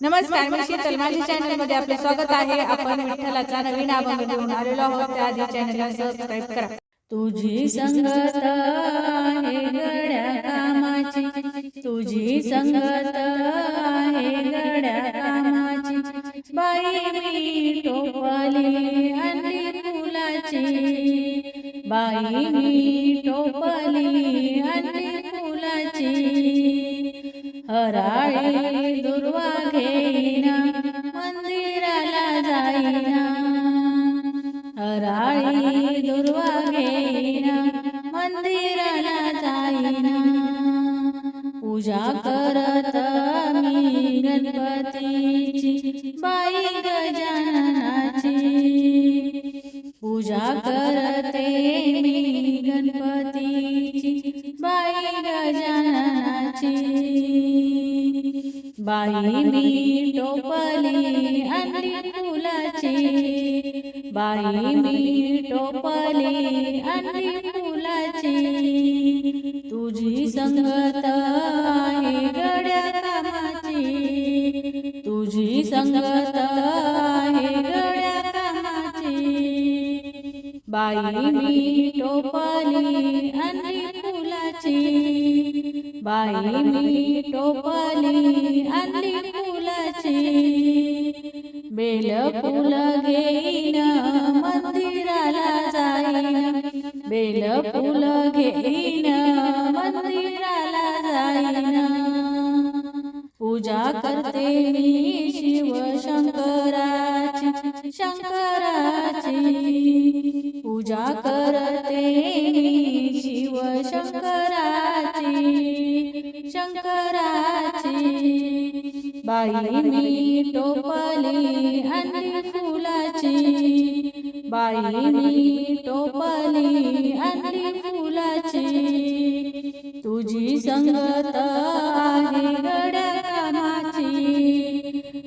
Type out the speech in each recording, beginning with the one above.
नमस्कार मी शीतल माझ्या चॅनलमध्ये आपले स्वागत आहे. आपण विठ्ठलाचा नवीन अभंग घेऊन आलेलो आहोत. त्याआधी चॅनलला सबस्क्राईब करा. तुझी संगत आहे गड्या कामाची तुझी संगत आहे गड्या कामाची बाई मी टोपली अंडी फुलाची. बाई मी टोपली अंडी फुलाची. हराळी दुर्वा घेईन मंदिराला जाईना. हराळी दुर्वा घेईन मंदिराला जाईना. पूजा करत मी गणपतीची बाई गजाननाची. पूजा करते मी गणपतीची बाई गजाननाची. बाई मी टोपली अंडी फुलाची. बाई मी टोपली अंडी फुलाची. तुझी संगत आहे गड्या कामाची तुझी संगत आहे गड्या कामाची बाई मी टोपली अंडी फुलाची. बाई मी टोपली अंडी फुलाची. बेल फुल घेईन मंदिराला जाईन. बेल फुल घेईन मंदिराला जाईन. पूजा करते मी शिव शंकराची शंकराची. पूजा करते शंकराची बाई मी टोपली अंडी फुलाची. बाई मी टोपली अंडी फुलाची. तुझी संगत आहे गड्या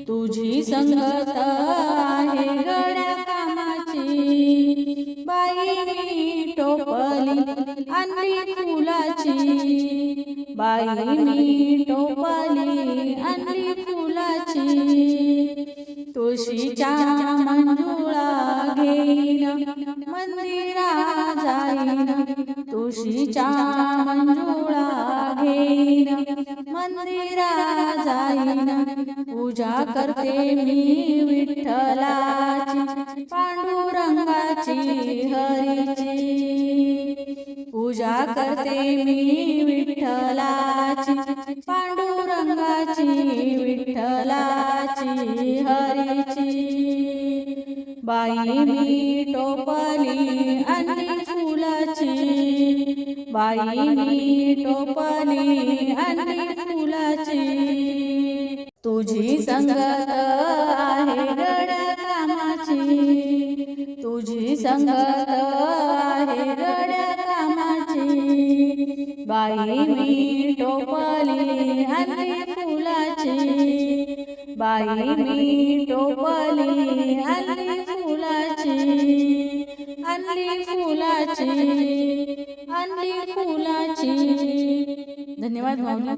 तुझी संगत आहे गड्या कामाची बाई मी टोपली अंडी बाई मी टोपली अंडी फुलाची. तुळशीच्या मंजुळा घेईन मंदिरा जाईन. तुळशीच्या मंजुळा घेईन मंदिरा जाईन. पूजा करते मी पूजा करते मी विठ्ठलाची पांडुरंगाची विठ्ठलाची हरीची. बाई मी टोपली आणि फुलाची बाई मी टोपली आणि फुलाची. तुझी संगत आहे गड कामाची तुझी संगत बाई मी टोपली अंडी फुलाची. बाई मी टोपली अंडी फुलाची. अंडी फुलाची. अंडी फुलाची. धन्यवाद माऊली.